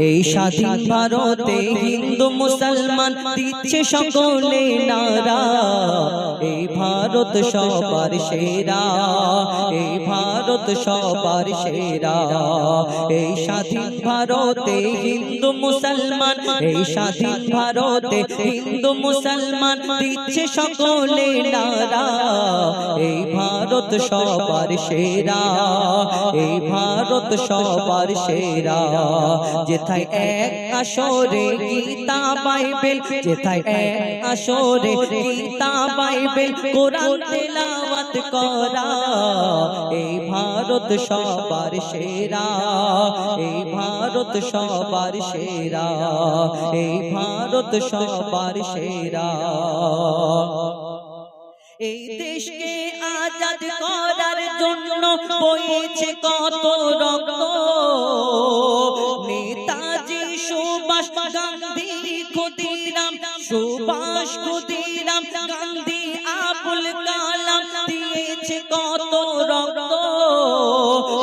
এই স্বাধীন ভারতে হিন্দু মুসলমান দিচ্ছে সকলে নারা। এই ভারত সবার সেরা। এই ভারত সবার সেরা। এই স্বাধীন ভারতে হিন্দু মুসলমান এই স্বাধীন ভারতে হিন্দু মুসলমান দিচ্ছে সকলে নারা। এই ভারত সবার সেরা। এই ভারত সবার সেরা। যেথায় এক আসরে গীতা বাইবেল, যেথায় এক আসরে গীতা বাইবেল, কোরআন তেলাওয়াত করা। এই ভারত সবার সেরা, এই ভারত সবার সেরা, এই ভারত সবার সেরা। এই দেশকে আজাদ করার জন্য বইছে কত রক্ত। সুভাষ গান্ধী সুভাষ গান্ধী আবুল কালাম দিয়েছে কত রক্ত,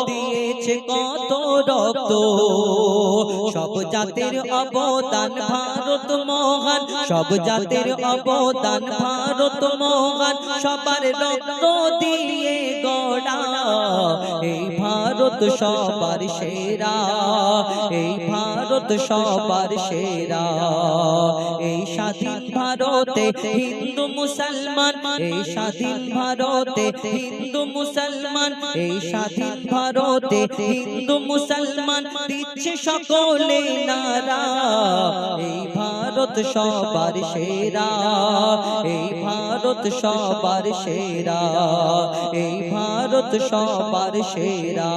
দিয়েছে কত রক্ত। সব জাতির অবদান ভারত মহান, সব জাতির অবদান ভারত মহান, সবার রক্ত দিয়ে গড়া। এই ভারত সবার সেরা এই ভারত সবার সেরা এই স্বাধীন ভারতে হিন্দু মুসলমান এই স্বাধীন ভারতে হিন্দু মুসলমান এই স্বাধীন ভারতে হিন্দু মুসলমান দিচ্ছে সকলে নারা এই ভারত সবার সেরা এই ভারত সবার সেরা এই ভারত সবার সেরা।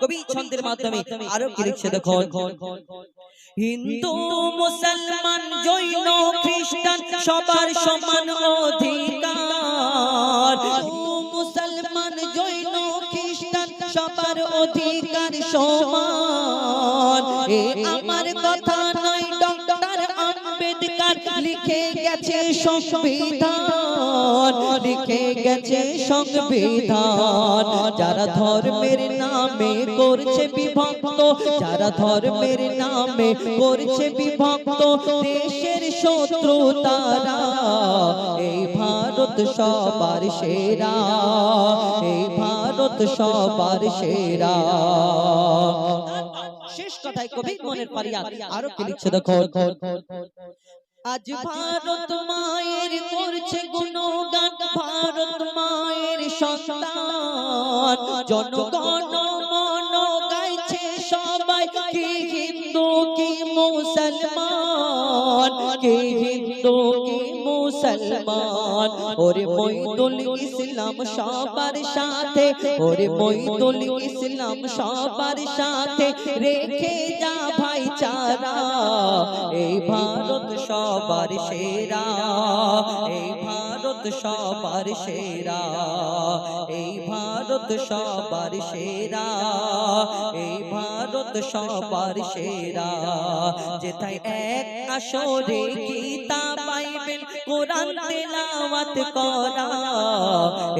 কবি ছন্দের মাধ্যমে আরও কি লিখছে দেখো হিন্দু, মুসলমান, জৈন, খ্রিস্টান সবার সমান অধিকার। হিন্দু, মুসলমান, জৈন, খ্রিস্টান সবার অধিকার সমান। আমার কথা লিখে গেছে সংবিধান, লিখে গেছে সংবিধান। যারা ধর্মের নামে করছে বিভক্ত, যারা ধর্মের নামে করছে বিভক্ত, দেশের শত্রু তারা। এই ভারত সবার সেরা, এই ভারত সবার সেরা। শেষ কথায় কবি মনের পারিয়া আরও কি লিখছে দেখো আজ ভারত মায়ের করছে গুণগান ভারত মায়ের সন্তান। জনগণ মন গাইছে সবাই কি মুসলমান ওরে মইদুল ইসলাম সবার সাথে ওরে মইদুল ইসলাম সবার সাথে রেখে যা ভাইচারা এই ভারত সবার সেরা এই ভারত সবার সেরা, এই ভারত সবার সেরা, এই ভারত সবার সেরা। যেথায় এক আসরে গীতা বাইবেল, কোরআন তেলাওয়াত করা,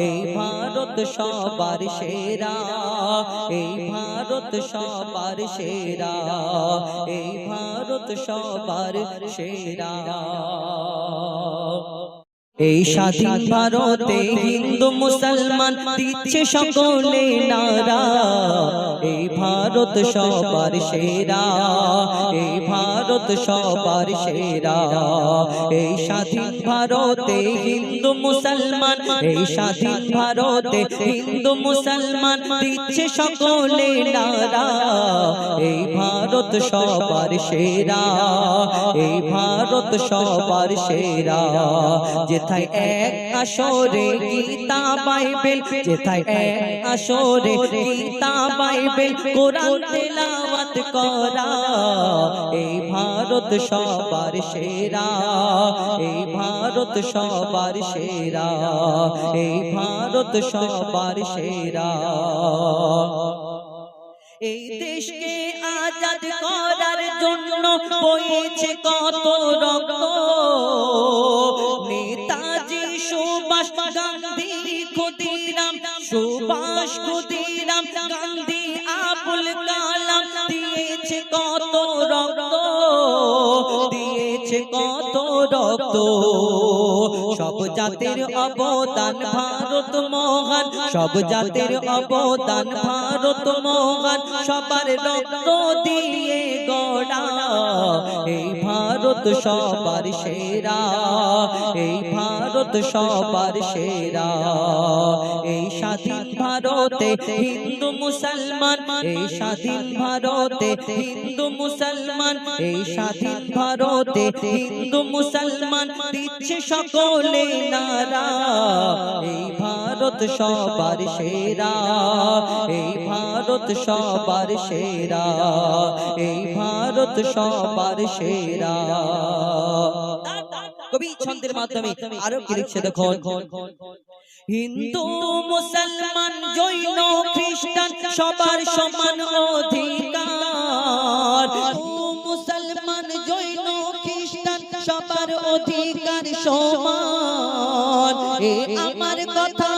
এই ভারত সবার সেরা, এই ভারত সবার সেরা, এই ভারত সবার সেরা। এই স্বাধীন ভারতে হিন্দু মুসলমান দিচ্ছে সকলে নারা। এই ভারত সবার সেরা। এই ভারত সবার সেরা। এই স্বাধীন ভারতে হিন্দু মুসলমান এই স্বাধীন ভারতে হিন্দু মুসলমান দিচ্ছে সকলে নারা। এই ভারত সবার সেরা। এই ভারত সবার সেরা। যেথায় এক আসরে গীতা বাইবেল, যেথায় এক আসরে গীতা বাইবেল, কোরআন তেলাওয়াত করা। এই ভারত সবার সেরা, এই ভারত সবার সেরা, এই ভারত সবার সেরা। এই দেশকে আজাদ করার জন্য বইছে কত সব জাতির অবদান ভারত মহান, সব জাতির অবদান ভারত মহান, সবার রক্ত দিয়ে গড়া। এই ভারত সবার সেরা, এই ভারত সবার সেরা। এই স্বাধীন ভারতে হিন্দু মুসলমান এই স্বাধীন ভারতে হিন্দু মুসলমান এই স্বাধীন ভারতে হিন্দু মুসলমান দিচ্ছে সকলে নারা। এই ভারত সবার সেরা এই ভারত সবার সেরা এই ভারত সবার সেরা। কবি ছন্দের মাধ্যমে আরও কি লিখছে দেখো হিন্দু মুসলমান জৈন খ্রিস্টান সবার সমান অধিকার। হিন্দু মুসলমান জৈন খ্রিস্টান সবার অধিকার সমান। এ আমার কথা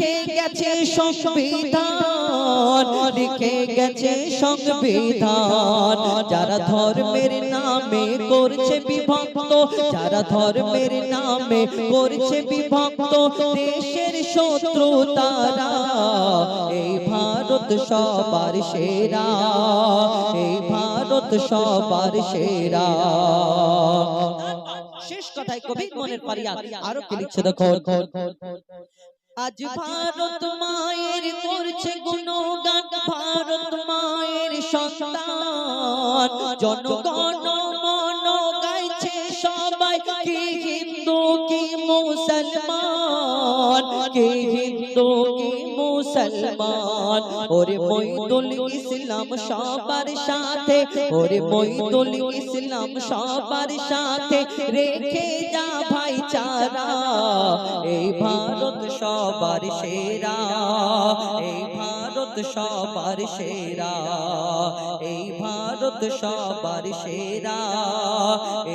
লিখে গেছে সংবিধান, লিখে গেছে সংবিধান। যারা ধর্মের নামে করছে বিভক্ত, যারা ধর্মের নামে করছে বিভক্ত, দেশের শত্রু তারা। এই ভারত সবার সেরা, এই ভারত সবার সেরা। শেষ কথায় কবি মনের পারিয়া আরও কি লিখছে দেখো আজ ভারত মায়ের করছে গুণগান ভারত মায়ের সন্তান। জনগণ মন গাইছে সবাই কি মুসলমান ওরে মইদুল ইসলাম সবার সাথে, ওরে মইদুল ইসলাম সবার সাথে রেখে যা ভাইচারা। এই ভারত সবার সেরা, এই ভারত সবার সেরা, এই ভারত সবার সেরা,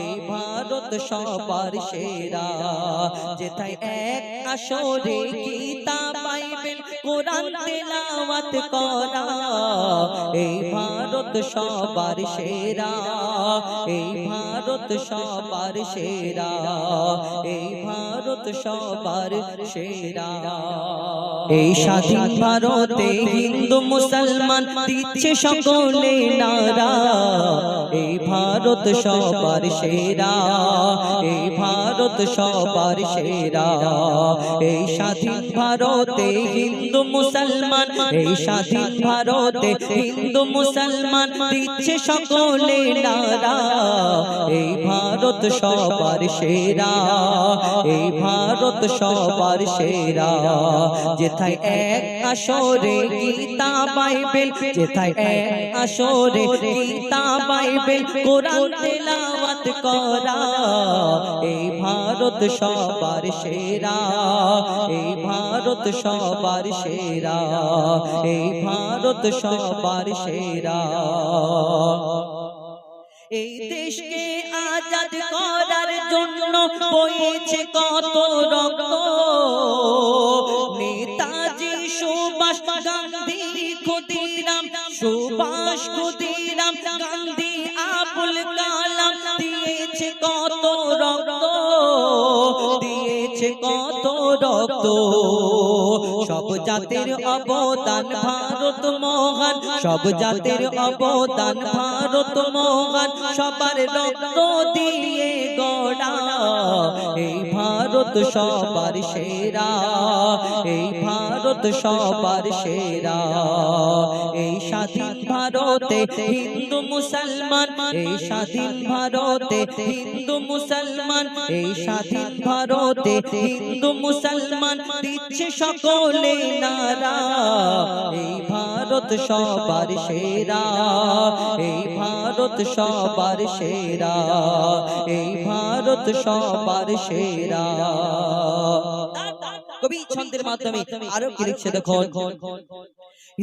এই ভারত সবার সেরা। যেথায় এক আসরে গীতা বাইবেল কোরআন তেলাওয়াত করা। এই ভারত সবার সেরা, এই ভারত সবার সেরা, এই ভারত সবার সেরা। এই স্বাধীন ভারতে হিন্দু মুসলমান দিচ্ছে সকলে নারা, এই ভারত সবার সেরা। এই ভারত সবার সেরা। এই স্বাধীন ভারতে হিন্দু মুসলমান এই স্বাধীন ভারতে হিন্দু মুসলমান দিচ্ছে সকলে নারা। এই ভারত সবার সেরা এই ভারত সবার সেরা। যেথায় এক আসরে গীতা বাইবেল যেথায় এক আসরে গীতা বাইবেল কোরআন তেলাওয়াত করা এই ভারত সবার সেরা এই ভারত সবার সেরা এই ভারত সবার সেরা। এই দেশকে আজাদ করার জন্য বইছে কত রক্ত। নেতাজি সুভাষ গান্ধী ক্ষুদিরাম সুভাষ ক্ষুদিরাম গান্ধী কত রক্ত সব জাতির অবদান ভারত মহান সব জাতির অবদান ভারত মহান সবার রক্ত দিয়ে গড়া। এই ভারত সবার সেরা এই ভারত সবার সেরা। এই স্বাধীন ভারতে হিন্দু মুসলমান এই স্বাধীন ভারতে হিন্দু মুসলমান এই স্বাধীন ভারতে হিন্দু মুসলমান দিচ্ছে সকলে। নারা, এই ভারত সবার সেরা, এই ভারত সবার সেরা, এই ভারত সবার সেরা। কবি ছন্দের মাধ্যমে আরও কি লিখছে দেখো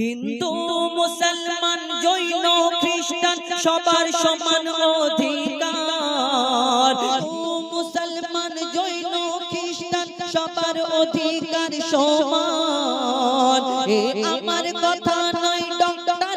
হিন্দু, মুসলমান, জৈন, খ্রিস্টান সবার সমান অধিকার। মুসলমান, জৈন, খ্রিস্টান সবার অধিকার সমান। আমার কথা নয়, ডক্টর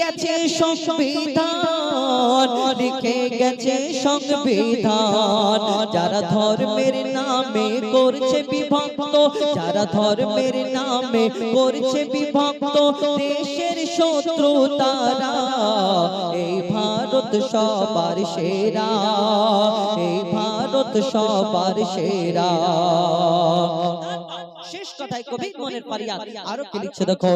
গেছে সংবিধান, লিখে গেছে সংবিধান। যারা ধর্মের নামে করছে বিভক্ত, যারা ধর্মের নামে করছে বিভক্ত, দেশের শত্রু তারা। এই ভারত সবার সেরা, এই ভারত সবার সেরা। কথায় কবি মনের পারিয়া আরও কি লিখছে দেখো।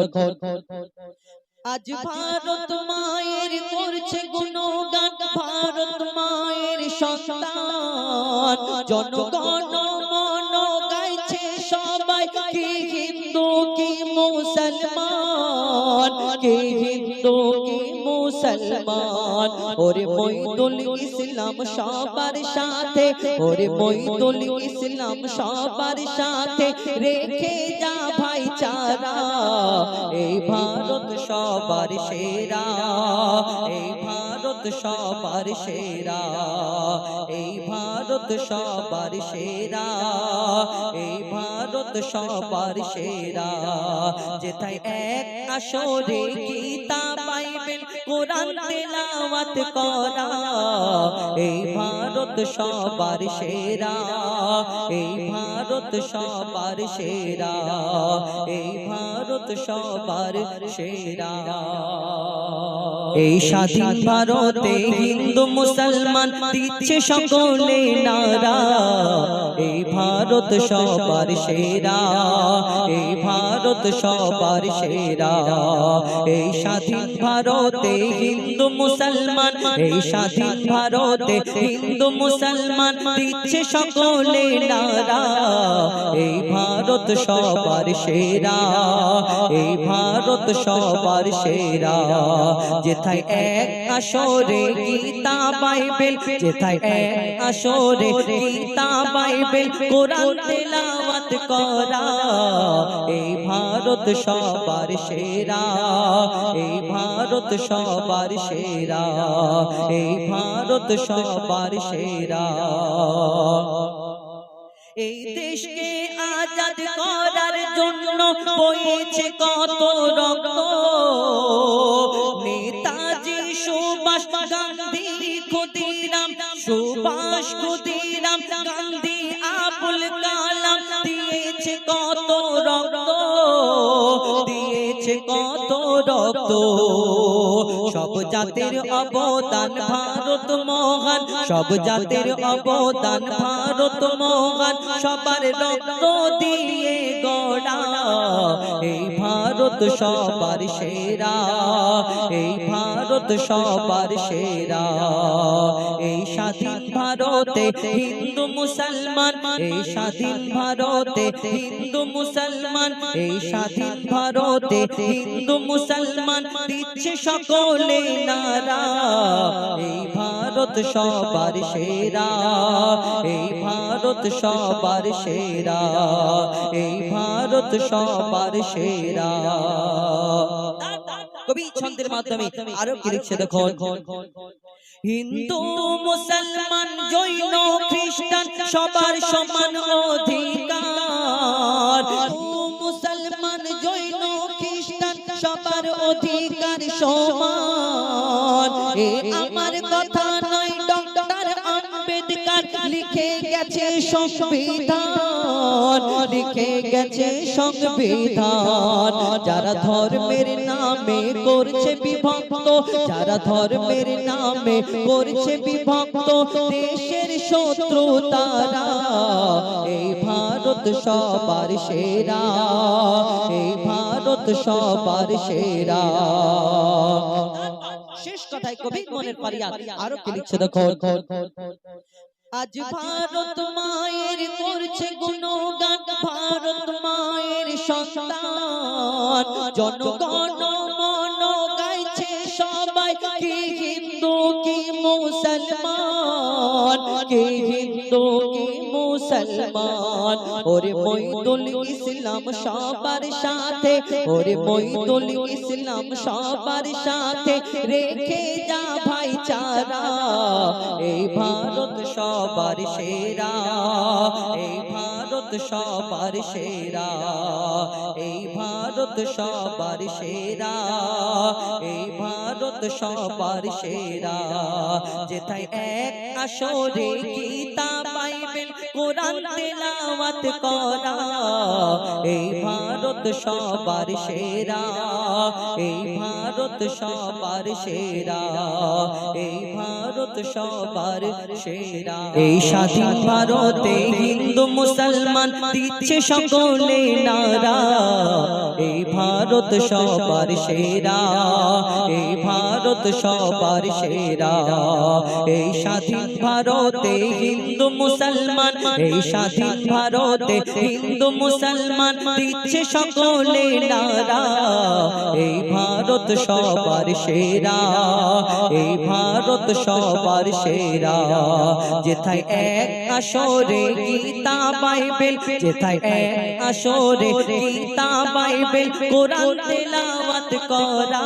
আজ ভারত মায়ের করছে গুণগান। ভারত মায়ের সন্তান। জনগণ মন গাইছে সবাই। কি হিন্দু কি মুসলমান? কি হিন্দু কি মুসলমান। ওরে মইদুল ইসলাম সবার সাথে, ওরে মইদুল ইসলাম সবার সাথে রেখে যা ভাইচারা। এই ভারত সবার সেরা, এই ভারত সবার সেরা, এই ভারত সবার সেরা, এই ভারত সবার সেরা। যেথায় এক আসরে গীতা ভারত সবার সেরা, এই ভারত সবার সেরা, এই ভারত সবার সেরা। এই স্বাধীন ভারতে হিন্দু মুসলমান দিচ্ছে সকলে নারা। এই ভারত সবার সেরা, এই ভারত সবার সেরা। এই স্বাধীন ভারতে হিন্দু মুসলমান, এই স্বাধীন ভারতে হিন্দু মুসলমান দিচ্ছে সকলে নারা। এই ভারত সবার সেরা, এই ভারত সবার সেরা। যেথায় এক আসরে গীতা বাইবেল, যেথায় এক আসরে গীতা বাইবেল, কোরআন তেলাওয়াত করা। এই ভারত সবার সেরা। এই ভারত সবার সেরা। এই ভারত সবার সেরা। এই দেশকে আজাদ করার জন্য বইছে কত রক্ত। নেতাজি সুভাষ গান্ধী সুভাষ ক্ষুদিরাম গান্ধী আবুল কালাম, দিয়েছে কত রক্ত, দিয়েছে কত রক্ত। সব জাতির অবদান ভারত মহান, সব জাতির অবদান ভারত মহান সবার রক্ত দিয়ে গড়া। এই ভারত সবার সেরা, এই ভারত সবার সেরা। এই স্বাধীন ভারতে হিন্দু মুসলমান, এই স্বাধীন ভারতে হিন্দু মুসলমান, এই স্বাধীন ভারতে হিন্দু মুসলমান দিচ্ছে সকলে নারা। এই ভারত সবার সেরা, এই ভারত সবার সেরা, এই ভারত সবার সেরা। কবি ছন্দের মাধ্যমে আরও কি লিখছে দেখো হিন্দু, মুসলমান, জৈন, খ্রিস্টান সবার সমান অধিকার। ও মুসলমান, জৈন, খ্রিস্টান সবার অধিকার সমান। আমার কথা নয়। লিখে গেছে সংবিধান। লিখে গেছে সংবিধান। যারা ধর্মের নামে করছে বিভক্ত যারা ধর্মের নামে করছে বিভক্ত দেশের শত্রু তারা। এই ভারত সবার সেরা। এই ভারত সবার সেরা। শেষ কথায় কবি মনের পারিয়া আরও কি লিখছে দেখো আজ ভারত মায়ের করছে গুণগান। ভারত মায়ের সন্তান। জনগণ মুসলমান, ওরে মইদুল ইসলাম সবার সাথে, ওরে মইদুল ইসলাম সবার সাথে, রেখে যা ভাইচারা, এই ভারত সবার সেরা, এই ভারত সবার সেরা, এই ভারত সবার সেরা, এই ভারত সবার সেরা, যেথায় এক আসরে গীতা বাইবেল কোরআন তেলাওয়াত করা। এই ভারত সবার সেরা, এই ভারত সবার সেরা, এই ভারত সবার সেরা। এই স্বাধীন ভারতে হিন্দু মুসলমান দিচ্ছে সকলে নারা। এই ভারত সবার সেরা, এই ভারত সবার সেরা। এই স্বাধীন ভারতে হিন্দু মুসলমান, এই স্বাধীন ভারতে হিন্দু মুসলমান দিচ্ছে সকলে নারা। এই ভারত সবার সেরা, এই ভারত সবার সেরা। যেথায় এক আসরে গীতা বাইবেল, যেথায় এক আসরে গীতা বাইবেল কোরআন তেলাওয়াত করা।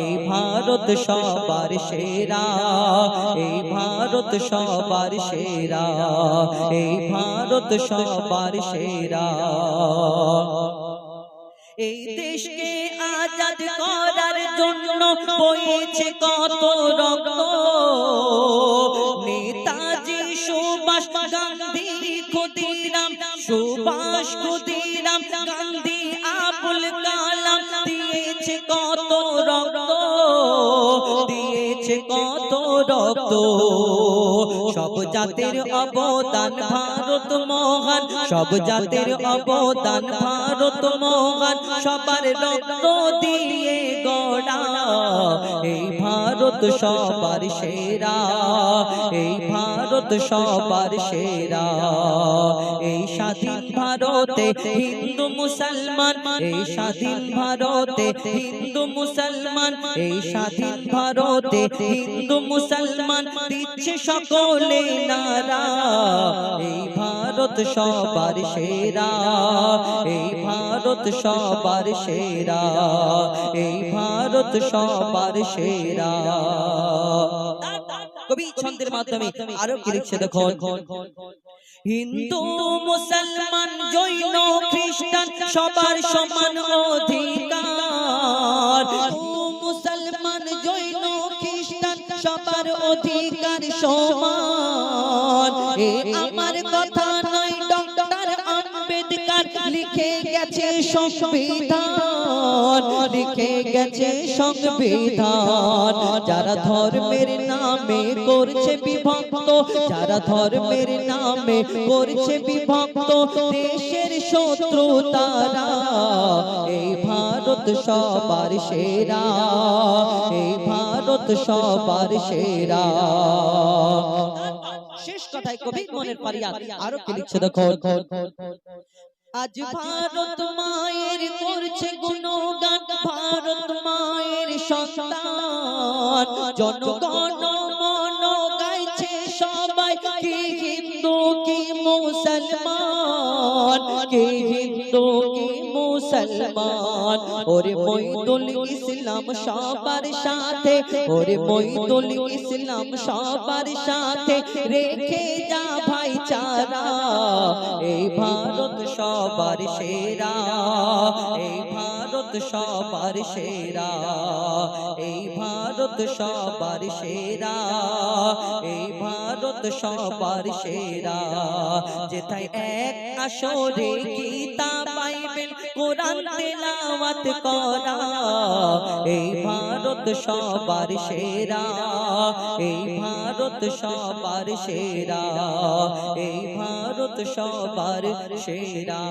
এই ভারত সবার সেরা, এই ভারত সবার সেরা, এই ভারত সবার সেরা। এই দেশকে আজাদ করার জন্য বইছে কত রক্ত। নেতাজি সুভাষ গান্ধী, ক্ষুদিরাম, সুভাষ ক্ষুদিরাম গান্ধী রক্ত সব জাতির অবদান ভারত মহান। সব জাতির অবদান ভারত মহান। সবার রক্ত দিয়ে গড়া। এই ভারত সবার সেরা, এই ভারত সবার সেরা, এই স্বাধীন ভারতে হিন্দু মুসলমান, এই স্বাধীন ভারতে হিন্দু মুসলমান, এই স্বাধীন ভারতে হিন্দু মুসলমান, দিচ্ছে সকলে নারা, এই ভারত সবার সেরা, এই ভারত সবার সেরা, এই ভারত সবার সেরা। কবি ছন্দের মাধ্যমে আরও কি লিখছে দেখো হিন্দু, মুসলমান, জৈন, খ্রিস্টান সবার সমান অধিকার। হিন্দু, মুসলমান, জৈন, খ্রিস্টান সবার অধিকার সমান। আমার কথা লিখে গেছে সংবিধান, লিখে গেছে সংবিধান। যারা ধর্মের নামে করছে বিভক্ত, যারা ধর্মের নামে করছে বিভক্ত, দেশের শত্রু তারা। এই ভারত সবার সেরা, এই ভারত সবার সেরা। শেষ কথায় কবি মনের পারিয়াদ আরও কি লিখছে দেখো আজ ভারত মায়ের করছে গুণগান। ভারত মায়ের সন্তান। জনগণ মন গাইছে সবাই। কি হিন্দু কি মুসলমান? কি হিন্দু কি মুসলমান? ওরে মইদুল ইসলাম সবার সাথে। ওরে মইদুল ইসলাম সবার সাথে। রেখে যা ভাইচারা এই ভারত সবার সেরা, এই ভারত সবার সেরা, এই ভারত সবার সেরা, এই ভারত সবার সেরা, যেথায় এক আসরে গীতা কোরআন তেলাওয়াত করা, এই ভারত সবার সেরা, এই ভারত সবার সেরা, এই ভারত সবার সেরা।